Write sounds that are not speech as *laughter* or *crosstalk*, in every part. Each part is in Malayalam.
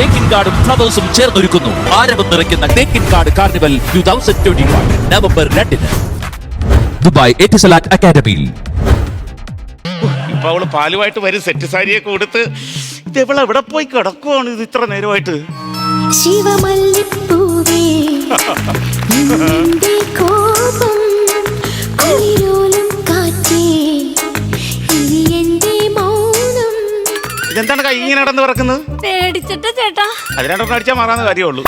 തേക്കിൻ കാർഡും ഫ്ലവേഴ്സും ചേർന്നൊരുക്കുന്നു. ആരവം നിറയ്ക്കുന്ന തേക്കിൻ card carnival two thousand twenty one November രണ്ടിന്. ദുബായ് എറ്റിസലാറ്റ് അക്കാദമിയിൽ. ഇപ്പൊ അവൾ പാലുമായിട്ട് വരും സെറ്റ് സാരിയൊക്കെ കൊടുത്ത് ഇത് ഇവളെ എവിടെ പോയി കിടക്കുവാണ് ഇത് ഇത്ര നേരമായിട്ട്? ശിവമല്ലിപ്പൂവേ *laughs* കൈ ഇങ്ങനെ പറക്കുന്നത് പേടിച്ചിട്ട് ചേട്ടാ. അതിനാണ്ടൊക്കെ അടിച്ചാൽ മാറാന്ന് കാര്യമുള്ളൂ.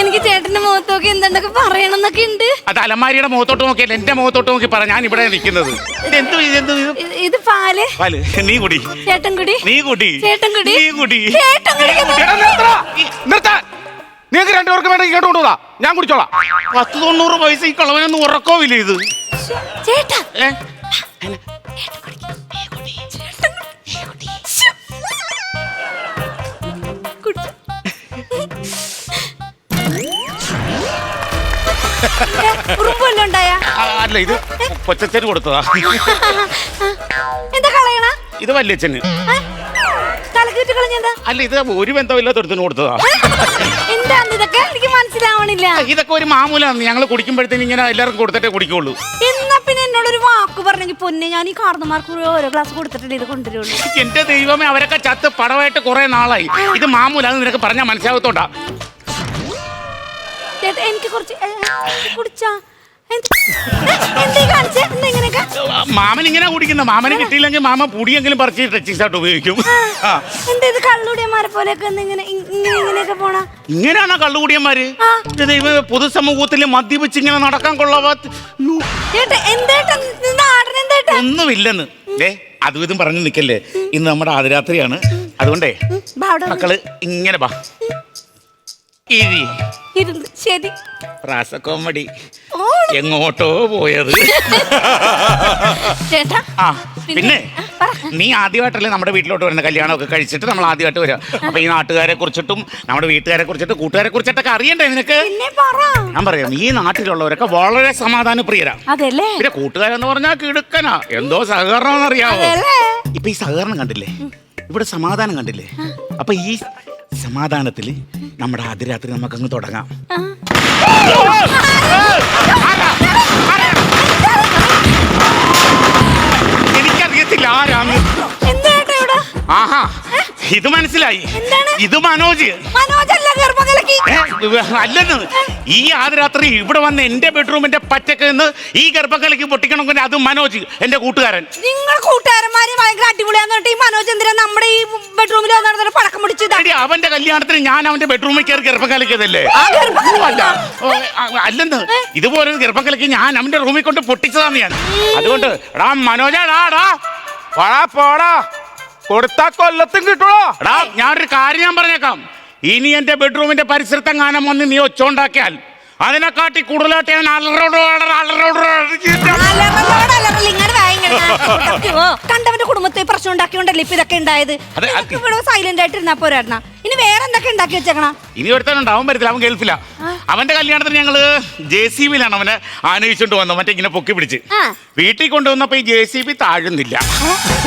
എനിക്ക് ചേട്ടന്റെ മുഖത്ത് നോക്കി എന്തെന്നൊക്കെ പറയണമെന്നൊക്കെ ഉണ്ട്. അത് അലമാരിയുടെ മുഖത്തോട്ട് നോക്കിയല്ല എന്റെ മുഖത്തോട്ട് നോക്കി പറ ഞാൻ ഇവിടെ നിൽക്കുന്നത്. ഇതെന്തു ഇതെന്തു ഇത് ഇത്? പാൽ. പാൽ. നീ കുടി. ചേട്ടൻ കുടി. നീ കുടി. ചേട്ടൻ കുടി. നീ കുടി. ചേട്ടൻ കുടിക്കുന്നു. എടാ, നിർത്തടാ. ഈ, നിർത്താൻ നിങ്ങൾക്ക് രണ്ടുപേർക്ക് വേണ്ട ഇങ്ങോട്ട് കൊണ്ടുപോകാ ഞാൻ കുടിച്ചോളാം. പത്ത് തൊണ്ണൂറ് പൈസ ഈ കളവനൊന്നും ഉറക്കമില്ല ഇത്. ചേട്ടാ. ഏ? ഉണ്ടായാ? അല്ല ഇത് കൊച്ചച്ഛന് കൊടുത്തതാ. എന്താ കളയണ? ഇത് വല്യച്ഛന്. തലക്കിട്ട് കളഞ്ഞെന്താ അല്ല ഇത് ഒരു ബന്ധമില്ലാത്തടത്തിന് കൊടുത്തതാ. എന്താന്ന് ഇതൊക്കെ എനിക്ക് മനസ്സിലാവണില്ല. ഇതൊക്കെ ഒരു മാമൂലാണ് ഞങ്ങൾ കുടിക്കുമ്പോഴത്തേന് ഇങ്ങനെ എല്ലാവർക്കും കൊടുത്തിട്ടേ കുടിക്കുള്ളൂ. എന്നാ പിന്നെ എന്നോടൊരു വാക്ക് പറഞ്ഞെങ്കിൽ പൊന്നെ ഞാൻ ഈ കാർന്നുമാർക്ക് ഓരോ ഗ്ലാസ് കൊടുത്തിട്ടല്ലേ ഇത് കൊണ്ടുവരുള്ളൂ. എന്റെ ദൈവമേ അവരൊക്കെ ചത്ത് പടമായിട്ട് കുറെ നാളായി. ഇത് മാമൂലാന്ന് നിനക്ക് പറഞ്ഞാൽ മനസ്സിലാകത്തോണ്ടാ. ചേട്ടാ എനിക്ക് കുറച്ച് കുടിച്ചാ. മാമൻ ഇങ്ങനെ കുടിക്കുന്ന. മാമന് കിട്ടിയില്ലെങ്കിൽ മാമ പൊടിയെങ്കിലും പറിച്ച് ടച്ചിസായിട്ട് ഉപയോഗിക്കും. ഇങ്ങനെയാണോ കള്ളുകൂടിയന്മാര്? പൊതുസമൂഹത്തിൽ മദ്യപിച്ച് ഇങ്ങനെ നടക്കാൻ കൊള്ളാവാത്ത ഒന്നുമില്ലെന്ന്. അതും ഇതും പറഞ്ഞു നിൽക്കല്ലേ ഇന്ന് നമ്മുടെ ആദിരാത്രിയാണ്. അതുകൊണ്ടേ മക്കൾ ഇങ്ങനെ ബാ. ഇരി. ഇരുന്ന് ശരി. പ്രാസക്കോമടി ഓ എങ്ങോട്ടോ പോയത്. ചേട്ടാ ആ പിന്നെ? നീ ആദ്യമായിട്ടല്ലേ നമ്മുടെ വീട്ടിലോട്ട് വരുന്ന കല്യാണമൊക്കെ കഴിച്ചിട്ട് നമ്മൾ ആദ്യമായിട്ട് വരാം. അപ്പൊ ഈ നാട്ടുകാരെ കുറിച്ചിട്ടും നമ്മുടെ വീട്ടുകാരെ കുറിച്ചിട്ടും കൂട്ടുകാരെ കുറിച്ചിട്ടൊക്കെ അറിയണ്ടേ നിനക്ക്? പിന്നെ പറ. ഞാൻ പറയാം ഈ നാട്ടിലുള്ളവരൊക്കെ വളരെ സമാധാന പ്രിയരാ അതെല്ലേ? പിന്നെ കൂട്ടുകാരെന്ന് പറഞ്ഞാൽ കിടുക്കനാ. എന്തോ സഹകരണം അറിയാമോ? അതല്ലേ? ഇപ്പൊ ഈ സഹകരണം കണ്ടില്ലേ? ഇവിടെ സമാധാനം കണ്ടില്ലേ? അപ്പൊ ഈ സമാധാനത്തിൽ നമ്മുടെ അതിരാത്രി നമുക്ക് അങ്ങ് തുടങ്ങാം. എനിക്കറിയത്തില്ല ആരാന്ന് ഇവിടെ? ആഹാ ഇത് മനസ്സിലായി. എന്താണ്? ഇത് മനോജ്. ഏ, അല്ലെന്ന്. ഈ ആദ്യരാത്രി ഇവിടെ വന്ന് എന്റെ ബെഡ്റൂമിന്റെ പറ്റക്ക് നിന്ന് ഈ ഗർഭക്കലക്ക് പൊട്ടിക്കണമെങ്കിൽ അത് മനോജ് എന്റെ കൂട്ടുകാരൻ. നിങ്ങൾ കൂട്ടുകാരന്മാര് ഭയങ്കര അടിപൊളിയാന്ന് ഈ മനോജ് എന്തിനാ നമ്മുടെ ഈ ബെഡ്റൂമിൽ പടക്കം പിടിച്ചത് അവന്റെ കല്യാണത്തിന് ഞാൻ അവന്റെ ബെഡ്റൂമിൽ കയറി ഗർഭക്കലക്കിയതല്ലേ അല്ലെന്ന്. ഇതുപോലെ ഒരു ഗർഭക്കലയ്ക്ക് ഞാൻ അവന്റെ റൂമിൽ കൊണ്ട് പൊട്ടിച്ചതാണ് ഞാൻ. അതുകൊണ്ട് എടാ മനോജാടാ പോടാ പോടാ. കൊടുത്താ കൊല്ലത്തും കിട്ടുള്ളോ എടാ ഞാനൊരു കാര്യം ഞാൻ പറഞ്ഞേക്കാം. ഇനി എന്റെ ബെഡ്റൂമിന്റെ പരിസരത്തെങ്ങാനം വന്ന് നീ ഒച്ചോണ്ടാക്കിയാൽ അതിനെക്കാട്ടി കൂടുതലായിട്ട് ഞാൻ അലറോട് അലറ- അലറോട് കണ്ടവന്റെ പ്രശ്നം ഉണ്ടാക്കിയോണ്ടല്ലേ ഇപ്പൊ ഇതൊക്കെ ഉണ്ടായത്? അതെ, അത് നിങ്ങൾക്ക് ഇവിടെ സൈലന്റ് ആയിട്ട് ഇരുന്നാ പോരായിരുന്ന ഇനി വേറെ എന്തൊക്കെ ഉണ്ടാക്കി വെച്ചേക്കണ? ഇനി ഒരുത്തനുണ്ട് അവൻ വരത്തില്ല അവൻ ഗൾഫില അവന്റെ കല്യാണത്തിന് ഞങ്ങൾ ജെ സി ബിയിലാണ് അവനെ ആനയിച്ചോണ്ട് വന്നത് മറ്റേ ഇങ്ങനെ പൊക്കി പിടിച്ച്. ആ. വീട്ടിൽ കൊണ്ടുവന്നപ്പോ ഈ ജെ സി ബി താഴുന്നില്ല.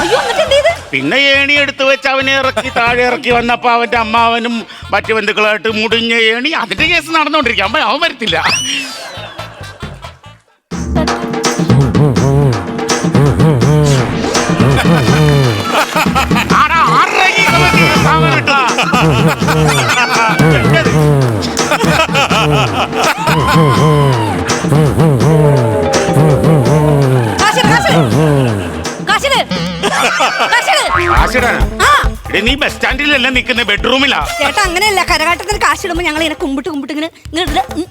അയ്യോ എന്നിട്ട് എന്ത് ചെയ്ത്? പിന്നെ ഏണി എടുത്തു വെച്ച് അവനെ ഇറക്കി താഴെ ഇറക്കി വന്നപ്പോ അവന്റെ അമ്മാവനും മറ്റു ബന്ധുക്കളായിട്ട് മുടിഞ്ഞ ഏണി അതിന്റെ കേസ് നടന്നുകൊണ്ടിരിക്കും അമ്മ അവൻ വരത്തില്ല. കാശിട്. കാശിട്. കാശിടാനാ? ആ എടീ, നീ ബസ് സ്റ്റാൻഡിലല്ല നിൽക്കുന്ന ബെഡ്റൂമിലാ ചേട്ടാ അങ്ങനെയല്ല കരകാട്ടത്തിന് കാശിടുമ്പോ ഞങ്ങൾ ഇങ്ങനെ കുമ്പിട്ട് കുമ്പിട്ട് ഇങ്ങനെ ഇങ്ങനെ. നീ ബ്രോ നീ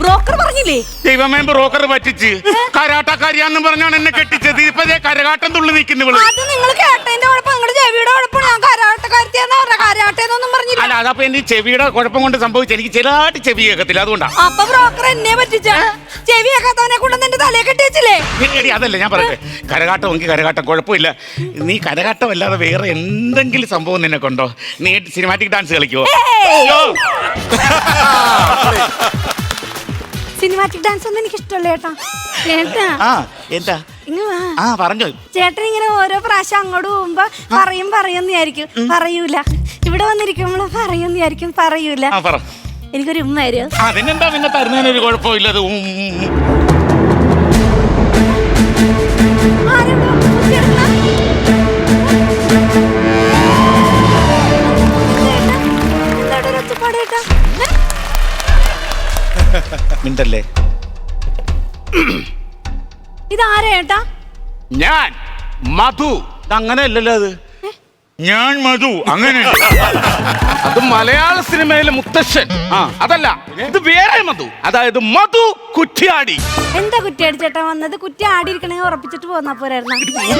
ബ്രോക്കർ പറഞ്ഞില്ലേ? ദൈവമേ ബ്രോക്കർ പറ്റിച്ച്. കരാട്ടക്കാരിയാന്ന് പറഞ്ഞാണ് എന്നെ കെട്ടിച്ചത്. ഇപ്പൊ കരകാട്ടം തുള്ളി നിൽക്കുന്നു അത് നിങ്ങൾ കേട്ടതിന്റെ കുഴപ്പം. നിങ്ങളുടെ ചെവിയുടെ ഞാൻ കരാട്ടക്കാരത്തിയാന്ന് പറഞ്ഞ. കരാട്ടേന്നൊന്നും പറഞ്ഞില്ല. അല്ല അതപ്പോ എന്റെ ഈ ചെവിയുടെ കുഴപ്പം കൊണ്ട് സംഭവിച്ചു എനിക്ക് ചെറുതായിട്ട് ചെവി കേൾക്കത്തില്ല അതുകൊണ്ടാണ് അപ്പൊ ബ്രോക്കർ എന്നെ പറ്റിച്ച? ചെവി കേൾക്കാത്തവനെ കൊണ്ട് തലയെ അതല്ല ഞാൻ പറയട്ടെ. കരകാട്ടം എനിക്ക് കരകാട്ടം കുഴപ്പമില്ല. നീ കരകാട്ടം അല്ലാതെ വേറെ എന്തെങ്കിലും സംഭവം നിന്നെ കൊണ്ടോ? നീ സിനിമാറ്റിക് ഡാൻസ് കളിക്കുവോ. സിനിമാറ്റിക് ഡാൻസ് ഒന്നും എനിക്ക് ഇഷ്ടമല്ല ചേട്ടാ. ചേട്ടാ. ആ എന്താ? ഇങ്ങ് വാ. ആ പറഞ്ഞോ. ചേട്ടൻ ഇങ്ങനെ ഓരോ പ്രാവശ്യം അങ്ങോട്ട് പോകുമ്പോ പറയും പറയുമെന്ന് ആയിരിക്കും പറയൂല. ഇവിടെ വന്നിരിക്കുമ്പോൾ പറയുമെന്ന് ആയിരിക്കും പറയൂല. ആ പറ. എനിക്കൊരു ഉമ്മ തരുമോ അതിനെന്താ പിന്നെ തരുന്നതിനൊരു ഉം, ഉം, ഉം. ഒച്ചപ്പാട് കേട്ടാ? മിണ്ടല്ലേ? ഇതാരാ ചേട്ടാ ഞാൻ മധു. അങ്ങനെ അല്ലല്ലോ അത് ഞാൻ മധു അങ്ങനെ അത് മലയാള സിനിമയിലെ മുത്തശ്ശൻ. ആ. അതല്ല ഇത് വേറെ മധു. അതായത് മധു കുറ്റിയാടി. എന്താ കുറ്റിയാടി ചേട്ടാ വന്നത്? കുറ്റിയാടിയിരിക്കണെങ്കിൽ ഉറപ്പിച്ചിട്ട് പോന്നാ പോരായിരുന്നു? ഏ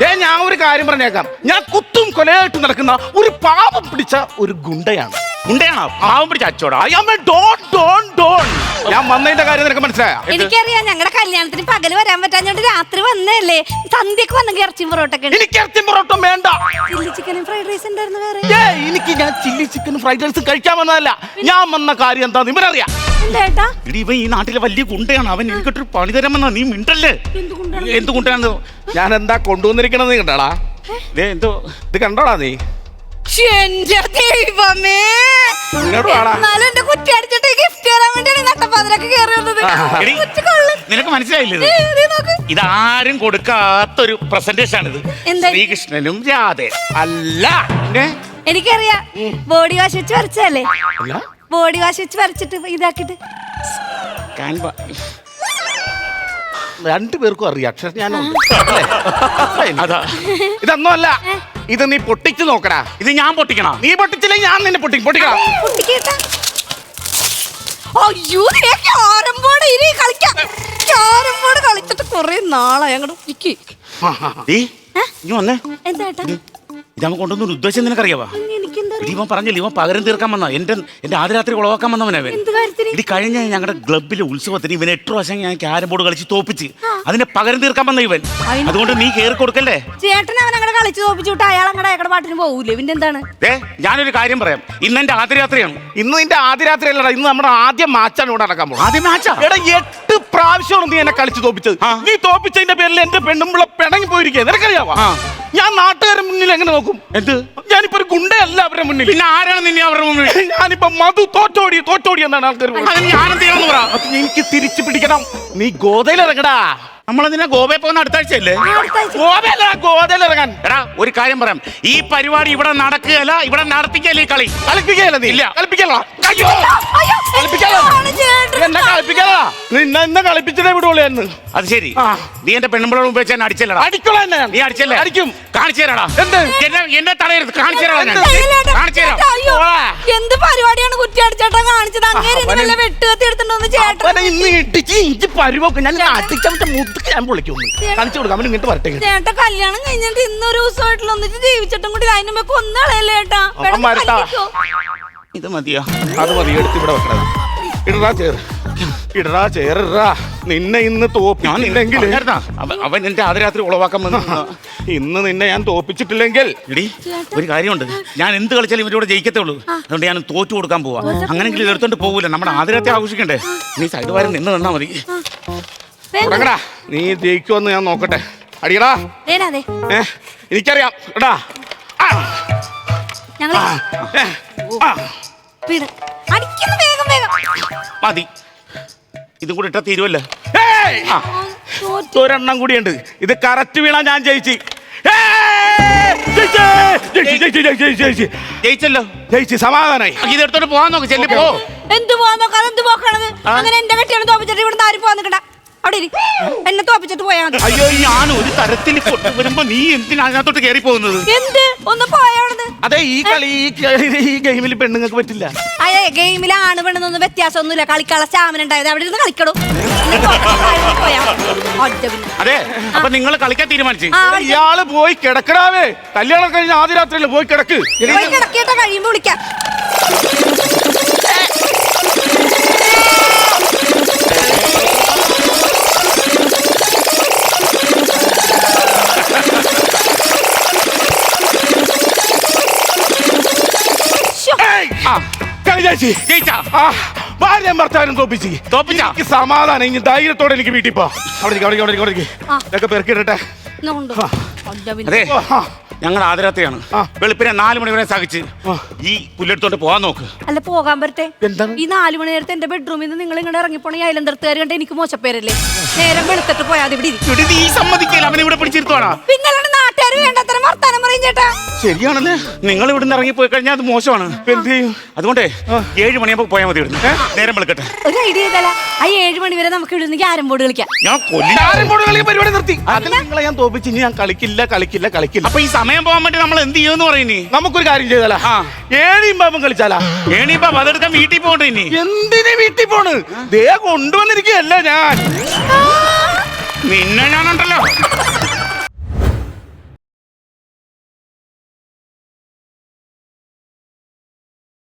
ദേ, ഞാൻ ഒരു കാര്യം പറഞ്ഞേക്കാം. ഞാൻ കുത്തും കൊലയായിട്ട് നടക്കുന്ന ഒരു പാപം പിടിച്ച ഒരു ഗുണ്ടയാണ്. ഗുണ്ടയാണ്? പാവം പിടിച്ച അച്ചോടാ. I am don, don, don. ഞാൻ വന്നതിന്റെ കാര്യം നിനക്ക് മനസ്സിലായ? എനിക്കറിയാം ഞങ്ങളുടെ കല്യാണത്തിന് പകൽ വരാൻ പറ്റാഞ്ഞോണ്ട് രാത്രി വന്നല്ലേ സന്ധ്യക്ക് വന്നെങ്കിൽ ഇറച്ചി ഉണ്ട്. എനിക്ക് ഇറച്ചി പൊറോട്ട വേണ്ട. ചില്ലി ചിക്കനും ഫ്രൈഡ് റൈസ് ഉണ്ടായിരുന്നു വേറെ. ഏ എനിക്ക് ഞാൻ ചില്ലി ചിക്കനും ഫ്രൈഡ് റൈസ് കഴിക്കാൻ വന്നതല്ല. ഞാൻ വന്ന കാര്യം ഇവനറിയാം. എന്താ ഇടി ഇവൻ ഈ നാട്ടിലെ വലിയ ഗുണ്ടയാണ്. അവൻ എനിക്കൊരു പണി തരാമെന്നാ നീ മിണ്ടല്ലേ? എന്ത് ഗുണ്ടയാണ്? ഞാൻ എന്താ കൊണ്ടുവന്നിരിക്കണെന്ന് കണ്ടാടാ? എന്തോ ഇത് കണ്ടോടാ നീ? എന്റെ ദൈവമേ. ഇങ്ങോട്ട് വാടാ. എന്നാലും എന്റെ കുറ്റി അടിച്ചിട്ട് ഗിഫ്റ്റ് തരാൻ വേണ്ടിയാണ് നട്ടപ്പാതിരൊക്കെ കയറി വന്നത്. എടി, കൊച്ചു കള്ളൻ. നിനക്ക് മനസ്സിലായില്ലേ ഇത്? ദേ നോക്ക്. ഇതാരും കൊടുക്കാത്തൊരു പ്രസന്റേഷൻ ആണിത്? ശ്രീകൃഷ്ണനും രാധേ. അല്ല. പിന്നെ? എനിക്കറിയാം. ബോഡി വാഷ് വെച്ച് വരച്ചതല്ലേ? അല്ല. ബോഡി വാഷ് വെച്ച് വരച്ചിട്ട് ഇതാക്കിട്ട് കാൻവ രണ്ടുപേർക്കും അറിയാം. അക്ഷരം ഞാൻ അതാ. ഇതൊന്നും അല്ല. ഇത് നീ പൊട്ടിച്ചു നോക്കടാ. ഇത് ഞാൻ പൊട്ടിക്കണ? നീ പൊട്ടിച്ചില്ലെങ്കിൽ ഞാൻ നിന്നെ പൊട്ടി പൊട്ടിക്കണം കുട്ടിക്കേട്ടാ അയ്യോ ദേ ക്യാരം ബോർഡ് ഇനി കളിക്കാം. ക്യാരം കളിച്ചിട്ട് കുറെ നാളായി. അങ്ങോട്ട് ഇരിക്ക്. നീ നീ വന്നേ. എന്താ ഇതവൻ കൊണ്ടുവന്നൊരു ഉദ്ദേശം നിനക്കറിയാവാ? എനിക്കെന്താ ഇടി ഇവൻ പറഞ്ഞില്ല ഇവൻ പകരം തീർക്കാൻ വന്ന എന്റെ എന്റെ ആദ്യ രാത്രി ഉളവാക്കാൻ വന്നവനവൻ എന്ത് കാര്യത്തിന്? ഇടി കഴിഞ്ഞ ഞങ്ങളുടെ ക്ലബിലെ ഉത്സവത്തിന് ഇവൻ എട്ട് പ്രാവശ്യം ഞാൻ ക്യാരം ബോർഡ് കളിച്ച് തോപ്പിച്ച്. അതിനെ പകരം തീർക്കാൻ വന്ന ഇവൻ. അതുകൊണ്ട് നീ കേറി കൊടുക്കല്ലേ? ചേട്ടൻ അവൻ അങ്ങനെ കളിച്ചു തോപ്പിച്ചു വിട്ട് അയാൾ അങ്ങടെ അയാളുടെ പാട്ടിന് പോകൂലേ പിന്നെ എന്താണ്? ഏ ഞാനൊരു കാര്യം പറയാം. ഇന്ന് എന്റെ ആദ്യ രാത്രിയാണ് ഇന്ന് നിന്റെ ആദ്യ രാത്രി അല്ലടാ ഇന്ന് നമ്മുടെ ആദ്യ മാച്ചാണ് ഇവിടെ നടക്കാൻ പോകുന്നത്. ആദ്യ മാച്ചാ എടാ എട്ട് പ്രാവശ്യമാണ് നീ എന്നെ കളിച്ച് തോപ്പിച്ചത്. ആ. നീ തോപ്പിച്ചതിന്റെ പേരിൽ എന്റെ പെണ്ണുമ്പിള പിണങ്ങി പോയിരിക്കുക നിനക്കറിയാവോ? ആ. ഞാൻ നാട്ടുകാരുടെ മുന്നിൽ എങ്ങനെ നോക്കും? എന്ത്? ഞാനിപ്പോ ഒരു ഗുണ്ടയല്ല അവരുടെ മുന്നിൽ. പിന്നെ ആരാണ് നിന്നെ അവരുടെ മുമ്പിൽ ഞാനിപ്പോ മധു തോറ്റോടി തോറ്റോടി എന്നാണ് ആൾക്കാർ അതിന് ഞാനെന്ത് ചെയ്യണമെന്ന് പറ. എനിക്ക് തിരിച്ചു പിടിക്കണം. നീ ഗോതയിലിറങ്ങടാ. നമ്മളതിനെ ഗോവയെ പോകുന്ന അടുത്ത ആഴ്ചയല്ലേ ഗോവയല്ല ഗോവയിൽ ഇറങ്ങാൻ. എടാ ഒരു കാര്യം പറയാം. ഈ പരിപാടി ഇവിടെ നടക്കുകയല്ല ഇവിടെ നടത്തിക്കല്ലേ ഈ കളി? കളിപ്പിക്കല നീ. ഇല്ല. കളിപ്പിക്കല അയ്യോ, കളിപ്പിക്കാലോ? എന്നെ കളിപ്പിക്കല നിന്നെ ഇന്ന് കളിപ്പിച്ചതേ വിടുള്ളൂ എന്ന്. അത് ശരി. നീ എന്റെ പെണ്ണുമ്പോഴും ഉപയോഗിച്ച് എന്നെ അടിച്ചല്ലടാ. അടിക്കല എന്നെ നീ അടിച്ചല്ലേ? അടിക്കും. കാണിച്ചു തരാടാ. എന്ത്? എന്നെ എന്നെ തടയരുത് കാണിച്ചു തരാടാ കാണിച്ചു തരാം. എന്ത് പരിപാടിയാണ് കുറ്റി അടിച്ചേട്ടാ കാണിച്ചത്? അങ്ങനെ വെട്ടുകത്തി എടുത്തിട്ടുണ്ടോ ചേട്ടൻ? ഇന്ന് ഇടിച്ച് ഇഞ്ചി പരുവൊക്കെ ഞാൻ അടിച്ച മുത്തുക്ക് ഞാൻ പൊളിക്കുന്നു കാണിച്ചു കൊടുക്കാം അവൻ ഇങ്ങോട്ട് വരട്ടെ ചേട്ടാ കല്യാണം കഴിഞ്ഞിട്ട് ഇന്നൊരു ദിവസമായിട്ടുള്ള ഒന്നിച്ച് ജീവിച്ചിട്ടും കൂടി അതിന് മുമ്പ് കൊന്നാളല്ലേ ചേട്ടാ? ഇത് മതിയോ? അത് മതി എടുത്ത് ഇവിടെ വെക്കണം ഇടറാ ചേർ ഇടറാ ചേറാ നിന്നെ ഇന്ന് ഞാൻ തോപ്പിച്ചില്ലെങ്കിൽ? അവൻ- എന്റെ ആദ്യരാത്രി ഉളവാക്കാൻ വന്നു. ഇന്ന് നിന്നെ ഞാൻ തോപ്പിച്ചിട്ടില്ലെങ്കിൽ ഇടി ഒരു കാര്യമുണ്ട്. ഞാൻ എന്ത് കളിച്ചാലും ഇവരോട് ജയിക്കത്തുള്ളൂ അതുകൊണ്ട് ഞാൻ തോറ്റു കൊടുക്കാൻ പോവാ. അങ്ങനെങ്കിലും എടുത്തോണ്ട് പോകൂല നമ്മുടെ ആദ്യരാത്രി ആഘോഷിക്കണ്ടേ? നീ സൈഡ് വരെ നിന്ന് നിന്നാ മതി. തുടങ്ങടാ നീ ജയിക്കുമെന്ന് ഞാൻ നോക്കട്ടെ. അടിയടാ. ഏ എനിക്കറിയാം. എടാ. ആ, ഞങ്ങൾ വീട്. അടിക്കുന്നു വേഗം വേഗം. മതി. ഇതും കൂടി ഇട്ട തീരുവല്ലോ. ഒരെണ്ണം കൂടിയുണ്ട്. ഇത് കറക്റ്റ് വീണാ ഞാൻ ജയിച്ച്. ജയിച്ചല്ലോ. ജയിച്ച് സമാധാനായി. ഇത് എടുത്തോണ്ട് പോവാൻ നോക്ക്. ചെല്ലി പോ. എന്ത് പോവാൻ നോക്കാതെ എന്ത് പോക്കണത്? അങ്ങനെ എന്റെ കെട്ടിയാണ് തോപ്പിച്ചിട്ട് ഇവിടുന്ന് ആരും പോവാൻ നിൽക്കണ്ട. അവിടെ ഇരി. എന്നെ തോപ്പിച്ചിട്ട് പോയാ മതി. അയ്യോ ഞാൻ ഒരു തരത്തിൽ വരുമ്പോ നീ എന്തിനാ അതിനകത്തോട്ട് കയറി പോകുന്നത്? എന്ത്? ഒന്ന് പോയാണെന്ന് അതെ ഈ കളി ഈ ക- ഈ ഗെയിമിൽ പെണ്ണുങ്ങൾക്ക് പറ്റില്ല. അതെ ഗെയിമിൽ ആണ് പെണ്ണെന്നൊന്നും വ്യത്യാസമൊന്നുമില്ല. കളിക്കാനുള്ള സ്റ്റാമിന ഉണ്ടായത് അവിടെ ഇരുന്ന് കളിക്കണു. പോയാ പിന്നെ അതെ അപ്പൊ നിങ്ങൾ കളിക്കാൻ തീരുമാനിച്ചു? ആ, ഇയാൾ പോയി കിടക്കടാവേ. കല്യാണം കഴിഞ്ഞ ആദ്യ രാത്രിയിൽ പോയി കിടക്ക്? പോയി കിടക്കിയിട്ട് കഴിയുമ്പോ വിളിക്കാം. കളി ജയിച്ച് ഭർത്താവിനും തോപ്പിച്ച് തോപ്പിച്ചാ? എനിക്ക് സമാധാനം ഇനി ധൈര്യത്തോടെ എനിക്ക് വീട്ടിൽ പോ അവിടെ ഇരിക്ക്, അവിടെ ഇരിക്ക്, അവിടെ ഇരിക്ക്, അവിടെ ഇരിക്ക്. ആ. ഇതൊക്കെ പെറുക്കിയിട്ടെ ഇന്ന് കൊണ്ട്. അല്ല പിന്നെ. അതെ. ഞങ്ങൾ ആദരാത്രിയാണ് ആ. വെളുപ്പിനെ നാല് മണി വരെ സഹിച്ച് ആ. ഈ പുല്ലെടുത്തോണ്ട് പോവാൻ നോക്ക് അല്ല പോകാൻ പറ്റേ എന്താണ്? ഈ നാലു മണി നേരത്തെ എന്റെ ബെഡ്റൂമിൽ നിന്ന് നിങ്ങൾ ഇങ്ങനെ ഇറങ്ങിപ്പോണ ഈ അയലന്തരത്തുകാർ കണ്ട് എനിക്ക് മോശപ്പേരല്ലേ നേരം വെളുത്തിട്ട് പോയാൽ ഇവിടെ ഇരിക്കും നീ അവനെ ഇവിടെ വേണ്ടത്ര വർത്താനം പറയും ചേട്ടാ. ശരിയാണല്ലേ നിങ്ങൾ ഇവിടുന്ന് ഇറങ്ങി പോയി കഴിഞ്ഞാൽ അത് മോശമാണ്. ഇപ്പൊ എന്ത് ചെയ്യും? അതുകൊണ്ടേ ഏഴ് മണിയാകുമ്പോ പോയാൽ മതി ഇവിടുന്ന്. നേരം വിളിക്കട്ടെ. ഒരു ഐഡിയ ചെയ്താല ആ ഏഴ് മണി വരെ നമുക്ക് ഇവിടുന്ന് ക്യാരം ബോർഡ് കളിക്കാം. ഞാൻ കൊല്ലി. കൂടെ കളിക്കാൻ പരിപാടി നിർത്തി. അതിൽ നിങ്ങളെ ഞാൻ തോപ്പിച്ച് ഇനി ഞാൻ കളിക്കില്ല കളിക്കില്ല കളിക്കില്ല. അപ്പൊ ഈ സമയം പോകാൻ വേണ്ടി നമ്മൾ എന്ത് ചെയ്യുമെന്ന് പറയുന്നേ നമുക്കൊരു കാര്യം ചെയ്താലാ. ആ. ഏഴിയും പാമ്പും കളിച്ചാലാ. ഏണിപ്പോ അതെടുക്കാൻ വീട്ടിൽ പോകണ്ട ഇനി? എന്തിനു വീട്ടിൽ പോണ്? ദേ കൊണ്ടുവന്നിരിക്കുകയല്ല ഞാൻ. നിന്നെ ഞാനുണ്ടല്ലോ.